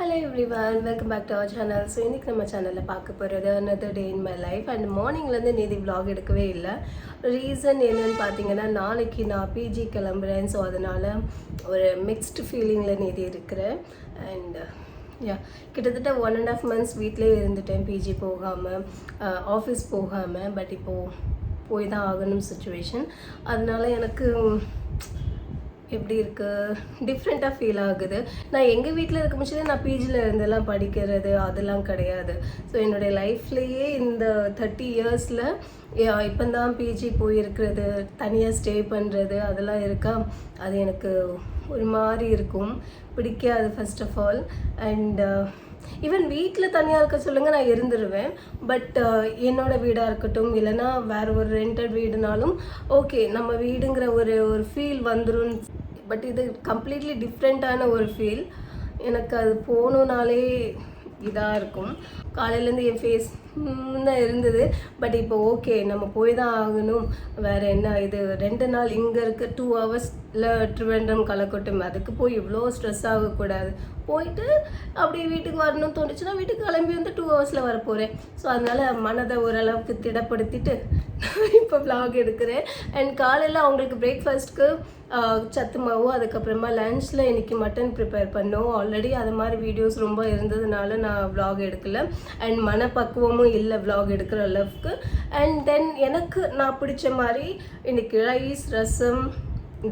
Hello everyone welcome back to our channel so இன்றைக்கி நம்ம சேனலில் பார்க்க போகிறது another day in my life and மார்னிங்லேருந்து நேதி விலாக் எடுக்கவே இல்லை. ரீசன் என்னன்னு பார்த்தீங்கன்னா நாளைக்கு நான் பிஜி கிளம்புறேன். ஸோ அதனால் ஒரு மிக்ஸ்டு ஃபீலிங்கில் நேதி இருக்கிறேன். அண்ட் யா கிட்டத்தட்ட ஒன் அண்ட் ஆஃப் மந்த்ஸ் வீட்டிலே இருந்துட்டேன் பிஜி போகாமல் ஆஃபீஸ் போகாமல் பட் இப்போது போய் தான் ஆகணும் சுச்சுவேஷன் அதனால எனக்கு எப்படி இருக்குது டிஃப்ரெண்ட்டாக ஃபீல் ஆகுது. நான் எங்கள் வீட்டில் இருக்க முடிச்சது நான் பிஜியில் இருந்தெல்லாம் படிக்கிறது அதெல்லாம் கிடையாது. ஸோ என்னுடைய லைஃப்லேயே இந்த தேர்ட்டி இயர்ஸில் இப்போ தான் பிஜி போயிருக்கிறது தனியாக ஸ்டே பண்ணுறது அதெல்லாம் இருக்கா? அது எனக்கு ஒரு மாதிரி இருக்கும். பிடிக்காது first of all and even வீட்டில் தனியாக இருக்க சொல்லுங்கள் நான் இருந்துருவேன். பட் uh, என்னோட வீடாக இருக்கட்டும் இல்லைன்னா வேற ஒரு ரெண்டட் வீடுனாலும் ஓகே நம்ம வீடுங்கிற ஒரு ஒரு ஃபீல் வந்துடும் பட் இது கம்ப்ளீட்லி டிஃப்ரெண்ட்டான ஒரு ஃபீல் எனக்கு அது போகணுன்னாலே இதாக இருக்கும். காலையிலேருந்து என் ஃபேஸ் தான் இருந்தது பட் இப்போ ஓகே நம்ம போய் தான் ஆகணும் வேறு என்ன இது ரெண்டு நாள் இங்கே இருக்க டூ ஹவர்ஸில் ட்ரிவேண்டம் கலக்கட்டும் அதுக்கு போய் இவ்வளோ ஸ்ட்ரெஸ் ஆகக்கூடாது போயிட்டு அப்படியே வீட்டுக்கு வரணும்னு தோணுச்சுன்னா வீட்டுக்கு கிளம்பி வந்து டூ ஹவர்ஸில் வரப்போகிறேன் ஸோ அதனால் மனதை ஓரளவுக்கு திடப்படுத்திட்டு நான் இப்போ ப்ளாக் எடுக்கிறேன் அண்ட் காலையில் அவங்களுக்கு பிரேக்ஃபாஸ்ட்க்கு சத்து மாவு அதுக்கப்புறமா லஞ்சில் இன்றைக்கி மட்டன் ப்ரிப்பேர் பண்ணோம் ஆல்ரெடி அது மாதிரி வீடியோஸ் ரொம்ப இருந்ததுனால நான் வ்ளாக் எடுக்கல அண்ட் மனப்பக்குவமும் இல்லை விலாக் எடுக்கிற அளவுக்கு. அண்ட் தென் எனக்கு நான் பிடிச்ச மாதிரி இன்னைக்கு ரைஸ் ரசம்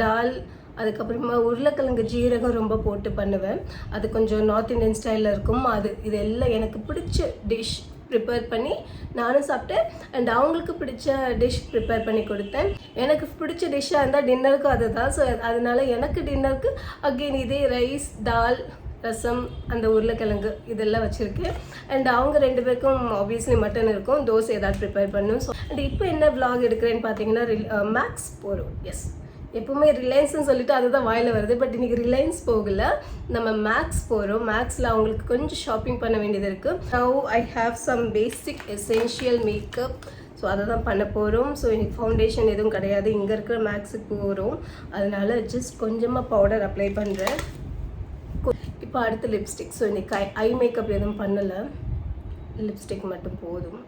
டால் அதுக்கப்புறமா உருளைக்கிழங்கு ஜீரகம் ரொம்ப போட்டு பண்ணுவேன். அது கொஞ்சம் நார்த் இந்தியன் ஸ்டைலில் இருக்கும். அது இது எல்லாம் எனக்கு பிடிச்ச டிஷ் ப்ரிப்பேர் பண்ணி நானும் சாப்பிட்டேன். அண்ட் அவங்களுக்கு பிடிச்ச டிஷ் ப்ரிப்பேர் பண்ணி கொடுத்தேன். எனக்கு பிடிச்ச டிஷ்ஷாக இருந்தால் டின்னருக்கும் அதுதான். ஸோ அதனால எனக்கு டின்னருக்கு அகெயின் இதே ரைஸ் தால் ரசம் அந்த உருளைக்கிழங்கு இதெல்லாம் வச்சுருக்கேன் அண்ட் அவங்க ரெண்டு பேருக்கும் ஆப்வியஸ்லி மட்டன் இருக்கும். தோசை ஏதாவது ப்ரிப்பேர் பண்ணும். ஸோ அண்ட் இப்போ என்ன vlog எடுக்கிறேன்னு பார்த்தீங்கன்னா மேக்ஸ் போகிறோம் எஸ் எப்பவுமே ரிலையன்ஸ்னு சொல்லிட்டு அதுதான் வாயில் வருது. பட் இன்றைக்கி ரிலையன்ஸ் போகல. நம்ம மேக்ஸ் போகிறோம் மேக்ஸில் அவங்களுக்கு கொஞ்சம் ஷாப்பிங் பண்ண வேண்டியது இருக்குது now I have some basic essential makeup so அதை தான் பண்ண போகிறோம் ஸோ இன்றைக்கி ஃபவுண்டேஷன் எதுவும் கிடையாது. இங்கே இருக்கிற மேக்ஸுக்கு போகிறோம் அதனால ஜஸ்ட் கொஞ்சமாக பவுடர் அப்ளை பண்ணுறேன் இப்போ அடுத்து லிப்ஸ்டிக் ஸோ இன்றைக்கி ஐ ஐ மேக்கப் எதுவும் பண்ணலை. லிப்ஸ்டிக் மட்டும் போதும்.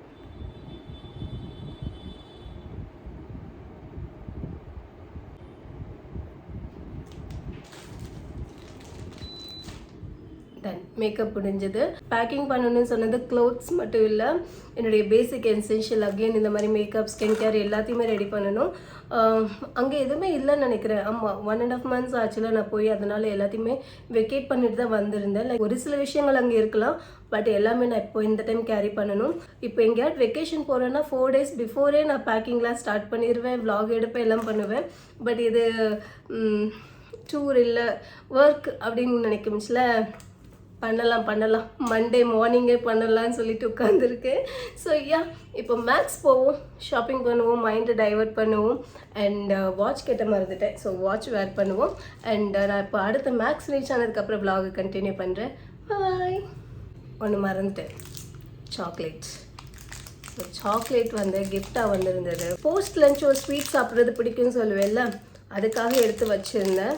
டன் மேக்கப் முடிஞ்சது. பேக்கிங் பண்ணணும்னு சொன்னது க்ளோத்ஸ் மட்டும் இல்லை. என்னுடைய பேசிக் எசென்ஷியல் அகெயின் இந்த மாதிரி மேக்கப் ஸ்கின் கேர் எல்லாத்தையுமே ரெடி பண்ணணும். அங்கே எதுவுமே இல்லைன்னு நினைக்கிறேன். ஆமாம் ஒன் அண்ட் ஆஃப் மந்த்ஸ் ஆச்சுல நான் போய் அதனால எல்லாத்தையுமே வெக்கேட் பண்ணிட்டு தான் வந்திருந்தேன். லைக் ஒரு சில விஷயங்கள் அங்கே இருக்கலாம். பட் எல்லாமே நான் இப்போ இந்த டைம் கேரி பண்ணணும். இப்போ எங்கேயாவது வெக்கேஷன் போகிறேன்னா ஃபோர் டேஸ் பிஃபோரே நான் பேக்கிங்லாம் ஸ்டார்ட் பண்ணிடுவேன் விலாக் எடுப்பேன் எல்லாம் பண்ணுவேன். பட் இது டூர் இல்லை ஒர்க் அப்படின்னு நினைக்கும்ல பண்ணலாம் பண்ணலாம். மண்டே மார்னிங்கே பண்ணலாம்னு சொல்லிட்டு உட்காந்துருக்கேன் ஸோ யா இப்போ மேக்ஸ் போவோம் ஷாப்பிங் பண்ணுவோம் மைண்டை டைவர்ட் பண்ணுவோம் அண்ட் வாட்ச் uh, கேட்ட மறந்துட்டேன். ஸோ வாட்ச் வேர் பண்ணுவோம் அண்ட் uh, நான் இப்போ அடுத்த மேக்ஸ் ரீச் ஆனதுக்கப்புறம் ப்ளாகை கண்டினியூ பண்ணுறேன் பாய் ஒன்று மறந்துட்டேன். சாக்லேட்ஸ் ஸோ சாக்லேட் வந்து கிஃப்டாக வந்திருந்தது. போஸ்ட் லஞ்ச் ஒரு ஸ்வீட் சாப்பிட்றது பிடிக்கும்னு சொல்லுவேன்ல அதுக்காக எடுத்து வச்சுருந்தேன்.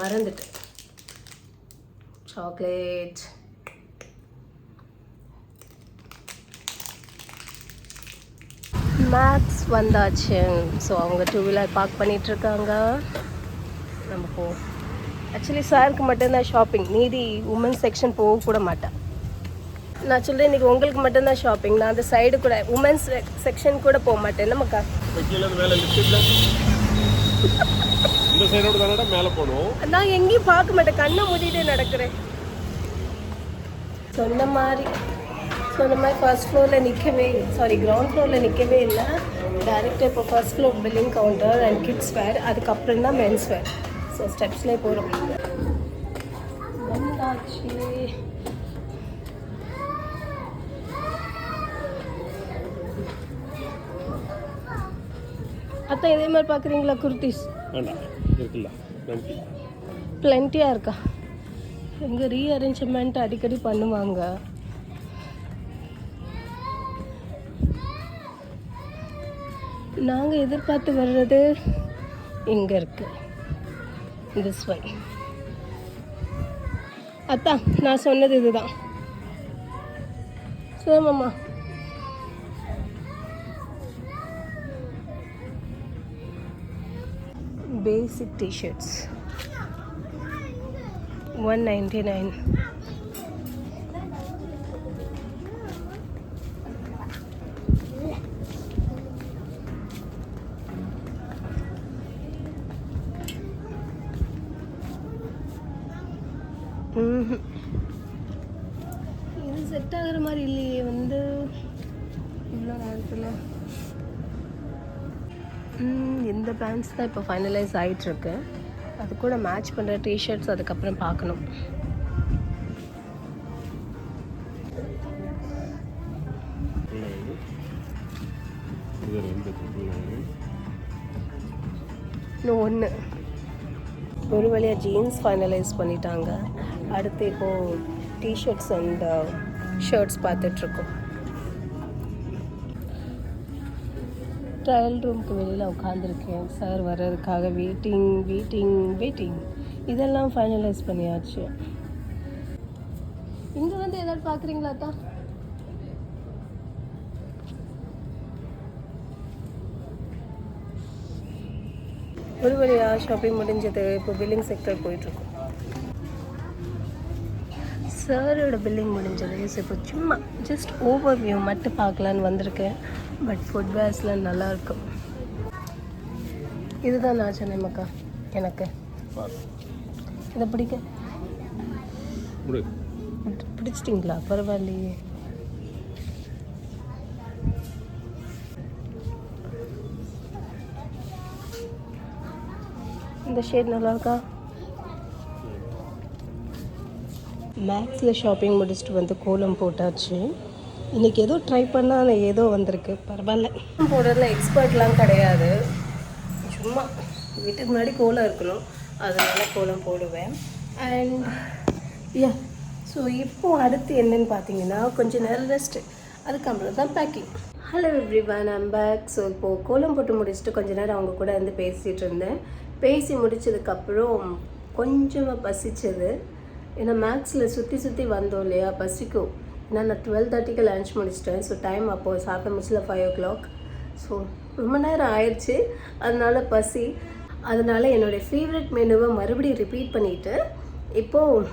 மறந்துட்டேன். சாக்லேட் மேக்ஸ் வந்தாச்சு. ஸோ அவங்க டூ வீலர் பார்க் பண்ணிட்டு இருக்காங்க நம்ம போ ஆக்சுவலி சாருக்கு மட்டும்தான் ஷாப்பிங் மீதி உமன்ஸ் செக்ஷன் போக கூட மாட்டேன். நான் சொல்கிறேன் இன்னைக்கு உங்களுக்கு மட்டும்தான் ஷாப்பிங் நான் அந்த சைடு கூட உமன்ஸ் செக்ஷன் கூட போக மாட்டேன். நமக்கா இந்த சைடோட தானடா மேலே போகணும் நான் எங்கேயும் பார்க்க மாட்டேன். கண்ணை மூடிட்டே நடக்கிறேன். சொன்ன மாதிரி சொன்ன மாதிரி ஃபர்ஸ்ட் ஃப்ளோரில் நிற்கவே சாரி கிரவுண்ட் ஃப்ளோரில் நிற்கவே இல்லை. டேரெக்டாக இப்போ first floor billing counter and kids wear அதுக்கப்புறம் தான் மென்ஸ் வேர் ஸோ ஸ்டெப்ஸ்லேயே போகிறோம் வந்தாச்சு. அத்தை இதே மாதிரி பார்க்குறீங்களா குர்த்திஸ்? வேண்டாம். இருக்குல்ல? நன்றி பிளென்ட்டியாக இருக்கா? எங்கே ரீஅரேஞ்ச்மெண்ட் அடிக்கடி பண்ணுவாங்க. நாங்கள் எதிர்பார்த்து வர்றது இங்கே இருக்கு. திஸ் ஒன் அத்தா நான் சொன்னது இதுதான். சரி மாமா. basic t-shirts. 199 இந்த பேண்ட்ஸ் தான் இப்போ ஃபைனலைஸ் ஆகிட்டுருக்கு அது கூட மேட்ச் பண்ணுற டிஷர்ட்ஸ் அதுக்கப்புறம் பார்க்கணும். இன்னும் ஒன்று ஒரு வழியாக ஜீன்ஸ் ஃபைனலைஸ் பண்ணிட்டாங்க. அடுத்து இப்போது டிஷர்ட்ஸ் அண்ட் ஷர்ட்ஸ் uh, பார்த்துட்ருக்கோம் ட்ரையல் ரூமுக்கு வெளியில் உட்காந்துருக்கேன் சார் வர்றதுக்காக வெயிட்டிங் வெயிட்டிங் வெயிட்டிங் இதெல்லாம் ஃபைனலைஸ் பண்ணியாச்சு. இங்கே வந்து ஏதாவது பார்க்குறீங்களா தான் ஒரு வழியாக ஷாப்பிங் முடிஞ்சது இப்போ பில்லிங் செக்டர் போயிட்டுருக்கோம் சாரோட பில்லிங் முடிஞ்சது. ஸோ இப்போ சும்மா ஜஸ்ட் ஓவர் வியூ மட்டும் பார்க்கலான்னு வந்திருக்கேன். பட் ஃபுட் வேர்ஸ்லாம் நல்லா இருக்கும். இதுதான் நான் சொன்னேன் மக்கா எனக்கு. இதை பிடிக்க. பிடிச்சிட்டிங்களா? பரவாயில்லையே. இந்த ஷேட் நல்லா மேக்ஸில் ஷாப்பிங் முடிச்சுட்டு வந்து கோலம் போட்டாச்சு. இன்றைக்கி ஏதோ ட்ரை பண்ணால் ஏதோ வந்திருக்கு. பரவாயில்ல. போடுறதுல எக்ஸ்பர்ட்லாம் கிடையாது. சும்மா வீட்டுக்கு முன்னாடி கோலம் இருக்கணும். அதனால் கோலம் போடுவேன். அண்ட் யா ஸோ இப்போ அடுத்து என்னன்னு பார்த்தீங்கன்னா கொஞ்சம் நேரம் ரெஸ்ட்டு அதுக்கப்புறம் தான் packing hello everyone I'm back so இப்போது கோலம் போட்டு முடிச்சுட்டு கொஞ்ச நேரம் அவங்க கூட வந்து பேசிகிட்டு இருந்தேன். பேசி முடித்ததுக்கப்புறம் கொஞ்சமாக பசிச்சது. ஏன்னா மேக்ஸில் சுற்றி சுற்றி வந்தோம் இல்லையா? பசிக்கும். ஏன்னா நான் டுவெல் தேர்ட்டிக்கு லன்ச் முடிச்சிட்டேன். ஸோ டைம் அப்போது சாப்பிட முடிச்சல ஃபைவ் ஓ கிளாக் ஸோ ரொம்ப நேரம் ஆயிடுச்சு. அதனால் பசி. அதனால் என்னுடைய ஃபேவரட் மெனுவை மறுபடியும் ரிப்பீட் பண்ணிவிட்டு இப்போது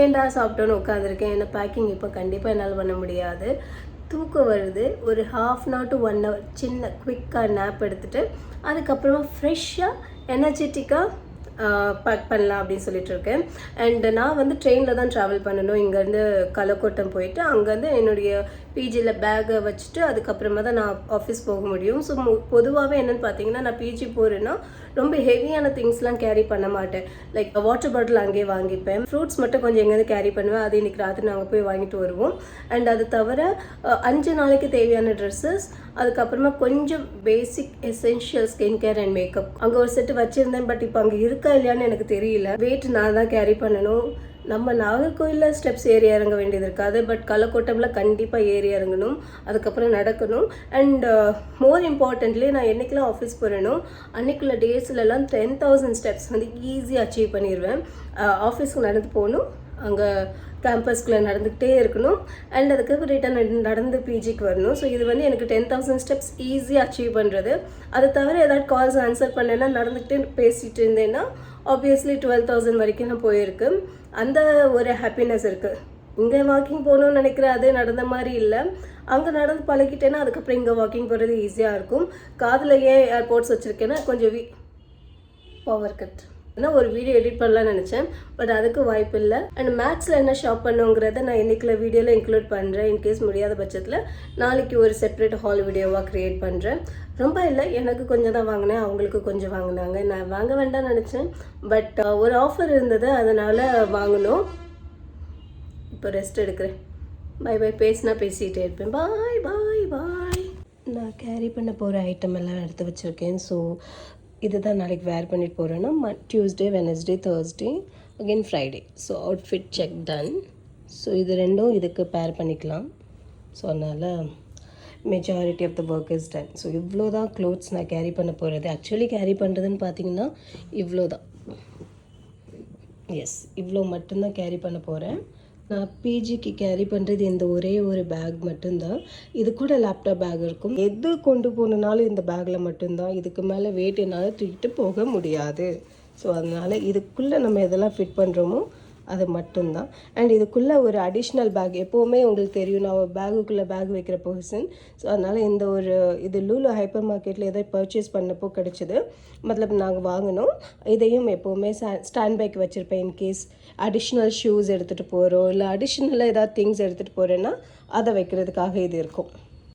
ஏன்டா சாப்பிட்டோன்னு உட்காந்துருக்கேன் என்ன பேக்கிங் இப்போ கண்டிப்பாக என்னால் பண்ண முடியாது. தூக்கம் வருது. ஒரு half an hour to one hour சின்ன குவிக்காக நேப் எடுத்துகிட்டு அதுக்கப்புறமா ஃப்ரெஷ்ஷாக எனர்ஜெட்டிக்காக பேக் பண்ணலாம் அப்படின்னு சொல்லிட்டு இருக்கேன் அண்ட் நான் வந்து ட்ரெயினில் தான் ட்ராவல் பண்ணணும். இங்கேருந்து கலக்கோட்டம் போயிட்டு அங்கேருந்து என்னுடைய பிஜியில் பேக்கை வச்சுட்டு அதுக்கப்புறமா தான் நான் ஆஃபீஸ் போக முடியும். ஸோ பொதுவாகவே என்னென்னு பார்த்தீங்கன்னா நான் பிஜி போகிறேன்னா ரொம்ப ஹெவியான திங்ஸ்லாம் கேரி பண்ண மாட்டேன். லைக் வாட்டர் பாட்டில் அங்கேயே வாங்கிப்பேன். ஃப்ரூட்ஸ் மட்டும் கொஞ்சம் எங்கேருந்து கேரி பண்ணுவேன். அது இன்றைக்கி ராத்திரி நாங்கள் போய் வாங்கிட்டு வருவோம். அண்ட் அது தவிர அஞ்சு நாளைக்கு தேவையான ட்ரெஸ்ஸஸ் அதுக்கப்புறமா கொஞ்சம் basic essential skin care and makeup அங்கே ஒரு செட்டு வச்சுருந்தேன் பட் இப்போ அங்கே இருக்க இல்லையான்னு எனக்கு தெரியல. வெயிட் நான் தான் கேரி பண்ணணும். நம்ம நாகர்கோயிலில் ஸ்டெப்ஸ் ஏறி இறங்க வேண்டியது இருக்காது. பட் கலக்கோட்டமில் கண்டிப்பாக ஏறி இறங்கணும். அதுக்கப்புறம் நடக்கணும். அண்ட் மோர் இம்பார்ட்டன்ட்லி நான் என்றைக்கெல்லாம் ஆஃபீஸ் போகிறேனோ அன்னைக்குள்ள டேஸ்லலாம் டென் தௌசண்ட் ஸ்டெப்ஸ் வந்து ஈஸியாக அச்சீவ் பண்ணிடுவேன் ஆஃபீஸ்க்கு நடந்து போகணும். அங்கே கேம்பஸ்குள்ளே நடந்துக்கிட்டே இருக்கணும். அண்ட் அதுக்கு ரிட்டன் நடந்து பிஜிக்கு வரணும். ஸோ இது வந்து எனக்கு டென் தௌசண்ட் ஸ்டெப்ஸ் ஈஸியாக அச்சீவ் பண்ணுறது அதை தவிர ஏதாவது கால்ஸ் ஆன்சர் பண்ணேன்னா நடந்துக்கிட்டே பேசிகிட்டு இருந்தேன்னா ஆப்வியஸ்லி டுவெல் தௌசண்ட் வரைக்கும் நான் போயிருக்கு. அந்த ஒரு ஹாப்பினஸ் இருக்குது இங்கே வாக்கிங் போகணும்னு நினைக்கிறேன் அது நடந்த மாதிரி இல்லை. அங்கே நடந்து பழகிட்டேன்னா அதுக்கப்புறம் இங்கே வாக்கிங் போகிறது ஈஸியாக இருக்கும். காதில் ஏன் ஏர்போர்ட்ஸ் வச்சுருக்கேன்னா கொஞ்சம் வீ பவர் கட் நான் ஒரு வீடியோ எடிட் பண்ணலாம்னு நினச்சேன். பட் அதுக்கு வாய்ப்பு இல்லை. அண்ட் மேக்ஸில் என்ன ஷாப் பண்ணுங்கிறத நான் இன்னைக்குள்ள வீடியோவில் இன்க்ளூட் பண்ணுறேன் இன்கேஸ் முடியாத பட்சத்தில் நாளைக்கு ஒரு செப்பரேட் ஹால் வீடியோவாக க்ரியேட் பண்ணுறேன் ரொம்ப இல்லை. எனக்கு கொஞ்சம் தான் வாங்கினேன். அவங்களுக்கு கொஞ்சம் வாங்கினாங்க. நான் வாங்க வேண்டாம்னு நினச்சேன். பட் uh, ஒரு ஆஃபர் இருந்தது. அதனால் வாங்கினோம். இப்போ ரெஸ்ட் எடுக்கிறேன். பை பாய் பேசினா பேசிகிட்டே இருப்பேன். பாய் பாய் பாய் நான் கேரி பண்ண போகிற ஐட்டம் எல்லாம் எடுத்து வச்சுருக்கேன். ஸோ இது தான் நாளைக்கு வேர் பண்ணிட்டு போகிறேன்னா ம Tuesday Wednesday Thursday again Friday so outfit check done so இது ரெண்டும் இதுக்கு பேர் பண்ணிக்கலாம். ஸோ அதனால் majority of the work is done so இவ்வளோ தான் க்ளோத்ஸ் நான் கேரி பண்ண போகிறது ஆக்சுவலி கேரி பண்ணுறதுன்னு பார்த்தீங்கன்னா இவ்வளோ தான் எஸ் இவ்வளோ மட்டும்தான் கேரி பண்ண போகிறேன் நான் பிஜிக்கு கேரி பண்ணுறது இந்த ஒரே ஒரு பேக் மட்டும்தான். இது கூட லேப்டாப் பேக் இருக்கும். எது கொண்டு போகணுனாலும் இந்த பேக்கில் மட்டும்தான். இதுக்கு மேலே வெயிட் என்னால் தூக்கிட்டு போக முடியாது. ஸோ அதனால் இதுக்குள்ளே நம்ம எதெல்லாம் ஃபிட் பண்ணுறோமோ அது மட்டும்தான். அண்ட் இதுக்குள்ளே ஒரு அடிஷ்னல் பேக் எப்போவுமே உங்களுக்கு தெரியும் நான் ஒரு பேகுக்குள்ளே பேக் வைக்கிற பர்சன் ஸோ அதனால் இந்த ஒரு இது லூலு ஹைப்பர் மார்க்கெட்டில் எதை பர்ச்சேஸ் பண்ணப்போ கிடச்சிது. மத்தப் நாங்கள் வாங்கினோம். இதையும் எப்போவுமே ஸ்டாண்ட் பேக் வச்சுருப்பேன் இன்கேஸ் அடிஷ்னல் ஷூஸ் எடுத்துகிட்டு போகிறோம் இல்லை அடிஷ்னலாக ஏதாவது திங்ஸ் எடுத்துகிட்டு போகிறேன்னா அதை வைக்கிறதுக்காக இது இருக்கும்.